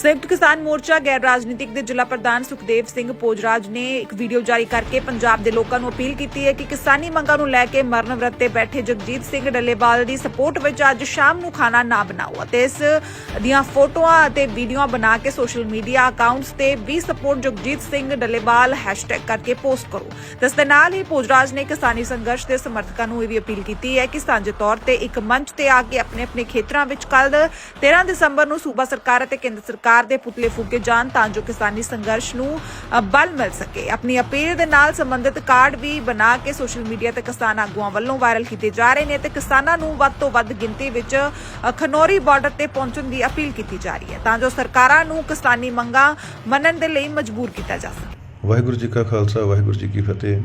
ਸੰਯੁਕਤ ਕਿਸਾਨ ਮੋਰਚਾ ਗੈਰ ਰਾਜਨੀਤਿਕ ਦੇ ਜ਼ਿਲ੍ਹਾ ਪ੍ਰਧਾਨ ਸੁਖਦੇਵ ਸਿੰਘ ਪੋਜਰਾਜ ਨੇ ਇੱਕ ਵੀਡੀਓ ਜਾਰੀ ਕਰਕੇ ਪੰਜਾਬ ਦੇ ਲੋਕਾਂ ਨੂੰ ਅਪੀਲ ਕੀਤੀ ਹੈ ਕਿ ਕਿਸਾਨੀ ਮੰਗਾਂ ਨੂੰ ਲੈ ਕੇ ਮਰਨ ਵਰਤ ਤੇ ਬੈਠੇ ਜਗਜੀਤ ਸਿੰਘ ਡੱਲੇਵਾਲ ਦੀ ਸਪੋਰਟ ਵਿੱਚ ਅੱਜ ਸ਼ਾਮ ਨੂੰ ਖਾਣਾ ਨਾ ਬਣਾਓ ਅਤੇ ਇਸ ਦੀਆਂ ਫੋਟੋਆਂ ਅਤੇ ਵੀਡੀਓਆਂ ਬਣਾ ਕੇ ਸੋਸ਼ਲ ਮੀਡੀਆ ਅਕਾਊਂਟਸ ਤੇ ਵੀ ਸਪੋਰਟ ਜਗਜੀਤ ਸਿੰਘ ਡੱਲੇਵਾਲ ਹੈਸ਼ਟੈਗ ਕਰਕੇ ਪੋਸਟ ਕਰੋ। ਇਸ ਦੇ ਨਾਲ ਹੀ ਪੋਜਰਾਜ ਨੇ ਕਿਸਾਨੀ ਸੰਘਰਸ਼ ਦੇ ਸਮਰਥਕਾਂ ਨੂੰ ਇਹ ਵੀ ਅਪੀਲ ਕੀਤੀ ਹੈ ਕਿ ਸਾਂਝੇ ਤੌਰ ਤੇ ਇੱਕ ਮੰਚ ਤੇ ਆ ਕੇ ਆਪਣੇ ਆਪਣੇ ਖੇਤਰਾਂ ਵਿੱਚ ਕੱਲ 13 ਦਸੰਬਰ ਨੂੰ ਸੂਬਾ ਸਰਕਾਰ ਅਤੇ ਕੇਂਦਰ ਸਰਕਾਰ ਦੇ ਪੁਤਲੇ ਫੂਕੇ ਜਾਣ ਤਾਂ ਜੋ ਕਿਸਾਨੀ ਸੰਘਰਸ਼ ਨੂੰ ਬਲ ਮਿਲ ਸਕੇ। ਆਪਣੀ ਅਪੀਲ ਦੇ ਨਾਲ ਸੰਬੰਧਿਤ ਕਾਰਡ ਵੀ ਬਣਾ ਕੇ ਸੋਸ਼ਲ ਮੀਡੀਆ ਤੇ ਕਿਸਾਨ ਆਗੂਆਂ ਵੱਲੋਂ ਵਾਇਰਲ ਕੀਤੇ ਜਾ ਰਹੇ ਨੇ ਤੇ ਕਿਸਾਨਾਂ ਨੂੰ ਵੱਧ ਤੋਂ ਵੱਧ ਗਿਣਤੀ ਵਿੱਚ ਅ, ਬਾਰਡਰ ਤੇ ਪਹੁੰਚਣ ਦੀ ਅਪੀਲ ਕੀਤੀ ਜਾ ਰਹੀ ਹੈ ਤਾਂ ਜੋ ਸਰਕਾਰਾਂ ਨੂੰ ਕਿਸਾਨੀ ਮੰਗਾਂ ਮੰਨਣ ਦੇ ਲਈ ਮਜਬੂਰ ਕੀਤਾ ਜਾ ਸਕੇ। ਵਾਹਿਗੁਰੂ ਜੀ ਕਾ ਖਾਲਸਾ ਵਾਹਿਗੁਰੂ ਜੀ ਕੀ ਫਤਿਹ।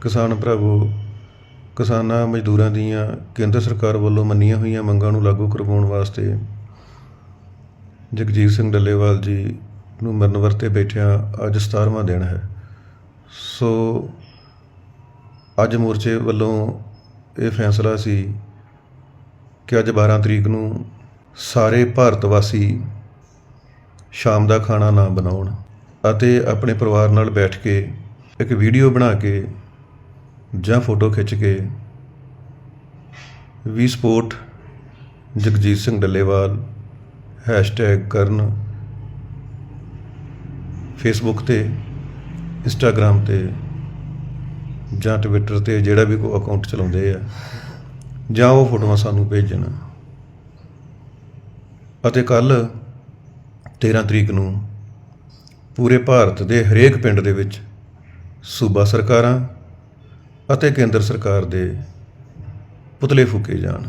ਕਿਸਾਨ ਭਰਾਵੋ ਕਿਸਾਨਾਂ ਮਜ਼ਦੂਰਾਂ ਦੀਆਂ ਕੇਂਦਰ ਸਰਕਾਰ ਵੱਲੋਂ ਮੰਨੀਆਂ ਹੋਈਆਂ ਮੰਗਾਂ ਨੂੰ ਲਾਗੂ ਕਰਵਾਉਣ ਵਾਸਤੇ ਜਗਜੀਤ ਸਿੰਘ ਡੱਲੇਵਾਲ ਜੀ ਨੂੰ ਮਰਨ ਵਰਤੇ ਬੈਠਿਆਂ ਅੱਜ 17ਵਾਂ ਦਿਨ ਹੈ। ਸੋ ਅੱਜ ਮੋਰਚੇ ਵੱਲੋਂ ਇਹ ਫੈਸਲਾ ਸੀ ਕਿ ਅੱਜ 12 ਤਰੀਕ ਨੂੰ ਸਾਰੇ ਭਾਰਤ ਵਾਸੀ ਸ਼ਾਮ ਦਾ ਖਾਣਾ ਨਾ ਬਣਾਉਣ ਅਤੇ ਆਪਣੇ ਪਰਿਵਾਰ ਨਾਲ ਬੈਠ ਕੇ ਇੱਕ ਵੀਡੀਓ ਬਣਾ ਕੇ ਜਾਂ ਫੋਟੋ ਖਿੱਚ ਕੇ ਵੀ ਸਪੋਰਟ ਜਗਜੀਤ ਸਿੰਘ ਡੱਲੇਵਾਲ ਹੈਸ਼ਟੈਗ ਕਰਨ ਫੇਸਬੁੱਕ ਤੇ ਇੰਸਟਾਗ੍ਰam ਤੇ, ਜਾਂ ਟਵਿੱਟਰ ਤੇ ਜਿਹੜਾ ਵੀ ਕੋਈ ਅਕਾਊਂਟ ਚਲਾਉਂਦੇ ਆ, ਜਾਂ ਉਹ ਫੋਟੋਆਂ ਸਾਨੂੰ ਭੇਜਣ। ਅਤੇ ਕੱਲ 13 ਤਰੀਕ ਨੂੰ ਪੂਰੇ ਭਾਰਤ ਦੇ ਹਰੇਕ ਪਿੰਡ ਦੇ ਵਿੱਚ ਸੂਬਾ ਸਰਕਾਰਾਂ ਅਤੇ ਕੇਂਦਰ ਸਰਕਾਰ ਦੇ ਪੁਤਲੇ ਫੂਕੇ ਜਾਣ।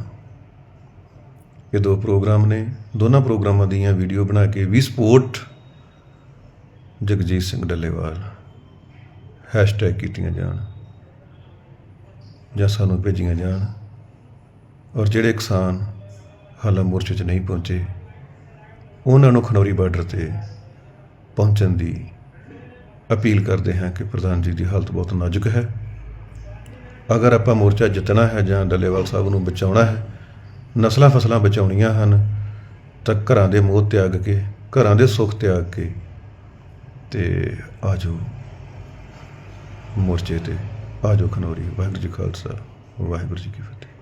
ਇਹ ਦੋ ਪ੍ਰੋਗਰਾਮ ਨੇ। ਦੋਨਾਂ ਪ੍ਰੋਗਰਾਮਾਂ ਦੀਆਂ ਵੀਡੀਓ ਬਣਾ ਕੇ ਵੀ ਸਪੋਰਟ ਜਗਜੀਤ ਸਿੰਘ ਡੱਲੇਵਾਲ ਹੈਸ਼ਟੈਗ ਕੀਤੀਆਂ ਜਾਣ ਜਾਂ ਸਾਨੂੰ ਭੇਜੀਆਂ ਜਾਣ ਔਰ ਜਿਹੜੇ ਕਿਸਾਨ ਹਾਲਾਂ ਮੋਰਚੇ 'ਚ ਨਹੀਂ ਪਹੁੰਚੇ, ਉਹਨਾਂ ਨੂੰ ਖਨੌਰੀ ਬਾਰਡਰ ਤੇ ਪਹੁੰਚਣ ਦੀ ਅਪੀਲ ਕਰਦੇ ਹਾਂ ਕਿ ਪ੍ਰਧਾਨ ਜੀ ਦੀ ਹਾਲਤ ਬਹੁਤ ਨਾਜ਼ੁਕ ਹੈ। ਅਗਰ ਆਪਾਂ ਮੋਰਚਾ ਜਿੱਤਣਾ ਹੈ ਜਾਂ ਡੱਲੇਵਾਲ ਸਾਹਿਬ ਨੂੰ ਬਚਾਉਣਾ ਹੈ ਨਸਲਾਂ ਫਸਲਾਂ ਬਚਾਉਣੀਆਂ ਹਨ ਤਾਂ ਘਰਾਂ ਦੇ ਮੋਹ ਤਿਆਗ ਕੇ, ਘਰਾਂ ਦੇ ਸੁੱਖ ਤਿਆਗ ਕੇ ਤੇ ਆਜੋ ਮੋਰਚੇ ਤੇ, ਆਜੋ ਖਨੌਰੀ, ਵਾਹਿਗੁਰੂ ਜੀ ਖਾਲਸਾ, ਵਾਹਿਗੁਰੂ ਜੀ ਕੀ ਫਤਿਹ।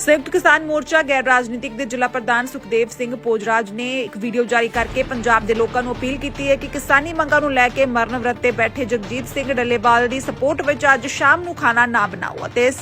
ਸੰਯੁਕਤ ਕਿਸਾਨ ਮੋਰਚਾ ਗੈਰ ਰਾਜਨੀਤਿਕ ਦੇ ਜ਼ਿਲ੍ਹਾ ਪ੍ਰਧਾਨ ਸੁਖਦੇਵ ਸਿੰਘ ਪੋਜਰਾਜ ਨੇ ਇੱਕ ਵੀਡੀਓ ਜਾਰੀ ਕਰਕੇ ਪੰਜਾਬ ਦੇ ਲੋਕਾਂ ਨੂੰ ਅਪੀਲ ਕੀਤੀ ਹੈ ਕਿ ਕਿਸਾਨੀ ਮੰਗਾਂ ਨੂੰ ਲੈ ਕੇ ਮਰਨ ਵਰਤ ਤੇ ਬੈਠੇ ਜਗਜੀਤ ਸਿੰਘ ਡੱਲੇਵਾਲ ਦੀ ਸਪੋਰਟ ਵਿੱਚ ਅੱਜ ਸ਼ਾਮ ਨੂੰ ਖਾਣਾ ਨਾ ਬਣਾਓ ਅਤੇ ਇਸ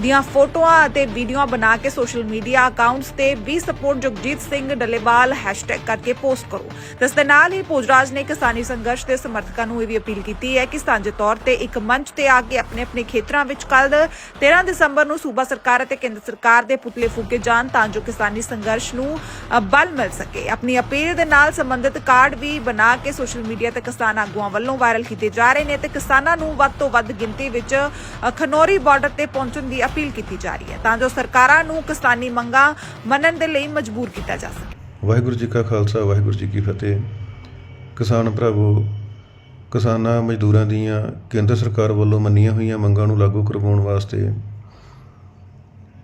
ਦੀਆਂ ਫੋਟੋਆਂ ਅਤੇ ਵੀਡੀਓਆਂ ਬਣਾ ਕੇ ਸੋਸ਼ਲ ਮੀਡੀਆ ਅਕਾਊਂਟਸ ਤੇ ਵੀ ਸਪੋਰਟ ਜਗਜੀਤ ਸਿੰਘ ਡੱਲੇਵਾਲ ਹੈਸ਼ਟੈਗ ਕਰਕੇ ਪੋਸਟ ਕਰੋ। ਇਸ ਦੇ ਨਾਲ ਹੀ ਪੋਜਰਾਜ ਨੇ ਕਿਸਾਨੀ ਸੰਘਰਸ਼ ਦੇ ਸਮਰਥਕਾਂ ਨੂੰ ਇਹ ਵੀ ਅਪੀਲ ਕੀਤੀ ਹੈ ਕਿ ਸਾਂਝੇ ਤੌਰ ਤੇ ਇੱਕ ਮੰਚ ਤੇ ਆ ਕੇ ਆਪਣੇ ਆਪਣੇ ਖੇਤਰਾਂ ਵਿੱਚ ਕੱਲ 13 ਦਸੰਬਰ ਨੂੰ ਸੂਬਾ ਸਰਕਾਰ ਅਤੇ ਕੇਂਦਰ ਸਰਕਾਰ ਦੇ ਪੁਤਲੇ ਫੂਕੇ ਜਾਣ ਤਾਂ ਜੋ ਕਿਸਾਨੀ ਸੰਘਰਸ਼ ਨੂੰ ਬਲ ਮਿਲ ਸਕੇ। ਆਪਣੀ ਅਪੀਲ ਦੇ ਨਾਲ ਸੰਬੰਧਿਤ ਕਾਰਡ ਵੀ ਬਣਾ ਕੇ ਸੋਸ਼ਲ ਮੀਡੀਆ ਤੇ ਕਿਸਾਨ ਆਗੂਆਂ ਵੱਲੋਂ ਵਾਇਰਲ ਕੀਤੇ ਜਾ ਰਹੇ ਨੇ ਤੇ ਕਿਸਾਨਾਂ ਨੂੰ ਵੱਧ ਤੋਂ ਵੱਧ ਗਿਣਤੀ ਵਿੱਚ ਖਨੌਰੀ ਬਾਰਡਰ ਤੇ ਪਹੁੰਚਣ ਦੀ ਅਪੀਲ ਕੀਤੀ ਜਾ ਰਹੀ ਹੈ ਤਾਂ ਜੋ ਸਰਕਾਰਾਂ ਨੂੰ ਕਿਸਾਨੀ ਮੰਗਾਂ ਮੰਨਣ ਦੇ ਲਈ ਮਜਬੂਰ ਕੀਤਾ ਜਾ ਸਕੇ। ਵਾਹਿਗੁਰੂ ਜੀ ਕਾ ਖਾਲਸਾ, ਵਾਹਿਗੁਰੂ ਜੀ ਕੀ ਫਤਿਹ। ਕਿਸਾਨ ਭਰਾਵੋ, ਕਿਸਾਨਾਂ ਮਜ਼ਦੂਰਾਂ ਦੀਆਂ ਕੇਂਦਰ ਸਰਕਾਰ ਵੱਲੋਂ ਮੰਨੀਆਂ ਹੋਈਆਂ ਮੰਗਾਂ ਨੂੰ ਲਾਗੂ ਕਰਵਾਉਣ ਵਾਸਤੇ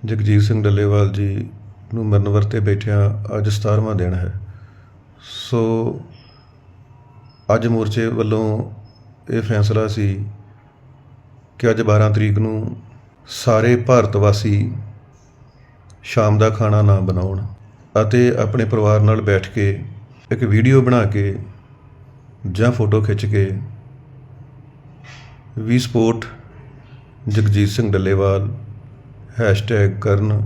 ਜਗਜੀਤ ਸਿੰਘ ਡੱਲੇਵਾਲ ਜੀ ਨੂੰ ਮਰਨ ਵਰਤੇ ਬੈਠਿਆਂ ਅੱਜ 17ਵਾਂ ਦਿਨ ਹੈ। ਸੋ ਅੱਜ ਮੋਰਚੇ ਵੱਲੋਂ ਇਹ ਫੈਸਲਾ ਸੀ ਕਿ ਅੱਜ 12 ਤਰੀਕ ਨੂੰ ਸਾਰੇ ਭਾਰਤ ਵਾਸੀ ਸ਼ਾਮ ਦਾ ਖਾਣਾ ਨਾ ਬਣਾਉਣ ਅਤੇ ਆਪਣੇ ਪਰਿਵਾਰ ਨਾਲ ਬੈਠ ਕੇ ਇੱਕ ਵੀਡੀਓ ਬਣਾ ਕੇ ਜਾਂ ਫੋਟੋ ਖਿੱਚ ਕੇ ਵੀ ਸਪੋਰਟ ਜਗਜੀਤ ਸਿੰਘ ਡੱਲੇਵਾਲ ਹੈਸ਼ਟੈਗ ਕਰਨ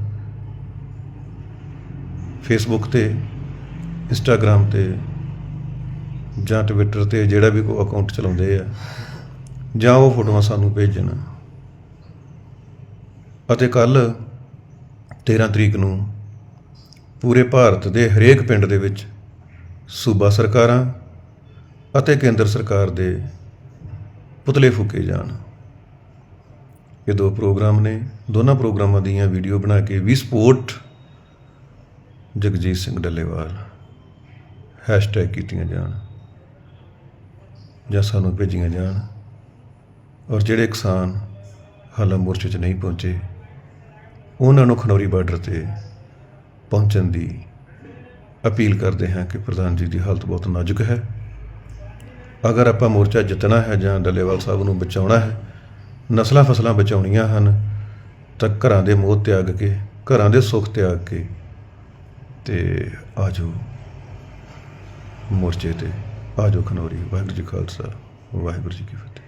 ਫੇਸਬੁੱਕ ਤੇ ਇੰਸਟਾਗ੍ਰam ਤੇ, ਜਾਂ ਟਵਿੱਟਰ ਤੇ ਜਿਹੜਾ ਵੀ ਕੋਈ ਅਕਾਊਂਟ ਚਲਾਉਂਦੇ ਆ, ਜਾਂ ਉਹ ਫੋਟੋਆਂ ਸਾਨੂੰ ਭੇਜਣ। ਅਤੇ ਕੱਲ 13 ਤਰੀਕ ਨੂੰ ਪੂਰੇ ਭਾਰਤ ਦੇ ਹਰੇਕ ਪਿੰਡ ਦੇ ਵਿੱਚ ਸੂਬਾ ਸਰਕਾਰਾਂ ਅਤੇ ਕੇਂਦਰ ਸਰਕਾਰ ਦੇ ਪੁਤਲੇ ਫੂਕੇ ਜਾਣ। ਇਹ ਦੋ ਪ੍ਰੋਗਰਾਮ ਨੇ। ਦੋਨਾਂ ਪ੍ਰੋਗਰਾਮਾਂ ਦੀਆਂ ਵੀਡੀਓ ਬਣਾ ਕੇ ਵੀ ਸਪੋਰਟ ਜਗਜੀਤ ਸਿੰਘ ਡੱਲੇਵਾਲ ਹੈਸ਼ਟੈਗ ਕੀਤੀਆਂ ਜਾਣ ਜਾਂ ਸਾਨੂੰ ਭੇਜੀਆਂ ਜਾਣ ਔਰ ਜਿਹੜੇ ਕਿਸਾਨ ਹਾਲਾਂ ਮੋਰਚੇ 'ਚ ਨਹੀਂ ਪਹੁੰਚੇ, ਉਹਨਾਂ ਨੂੰ ਖਨੌਰੀ ਬਾਰਡਰ ਤੇ ਪਹੁੰਚਣ ਦੀ ਅਪੀਲ ਕਰਦੇ ਹਾਂ ਕਿ ਪ੍ਰਧਾਨ ਜੀ ਦੀ ਹਾਲਤ ਬਹੁਤ ਨਾਜ਼ੁਕ ਹੈ। ਅਗਰ ਆਪਾਂ ਮੋਰਚਾ ਜਿੱਤਣਾ ਹੈ ਜਾਂ ਡੱਲੇਵਾਲ ਸਾਹਿਬ ਨੂੰ ਬਚਾਉਣਾ ਹੈ ਨਸਲਾਂ ਫਸਲਾਂ ਬਚਾਉਣੀਆਂ ਹਨ ਤਾਂ ਘਰਾਂ ਦੇ ਮੋਹ ਤਿਆਗ ਕੇ, ਘਰਾਂ ਦੇ ਸੁੱਖ ਤਿਆਗ ਕੇ ਤੇ ਆਜੋ ਮੋਰਚੇ ਤੇ, ਆਜੋ ਖਨੌਰੀ, ਵਾਹਿਗੁਰੂ ਜੀ ਖਾਲਸਾ, ਵਾਹਿਗੁਰੂ ਜੀ ਕੀ ਫਤਿਹ।